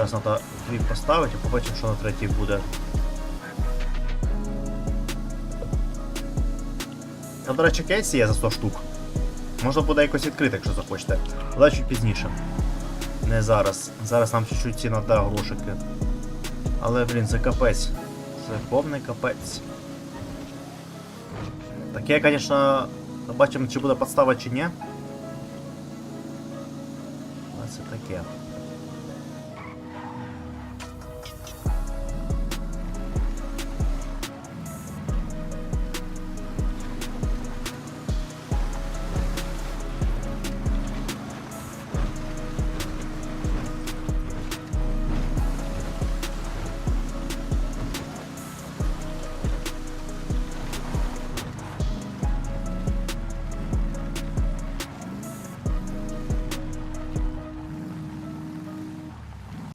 Зараз треба дві поставити, і побачимо, що на третій буде. Там, до речі, кейс є за 100 штук. Можна буде якось відкрити, якщо захочете. Але чуть пізніше. Не зараз. Зараз нам чуть-чуть ціна да грошики. Але, блін, це капець. Це повний капець. Таке, звісно, побачимо, чи буде подстава, чи ні. Але це таке.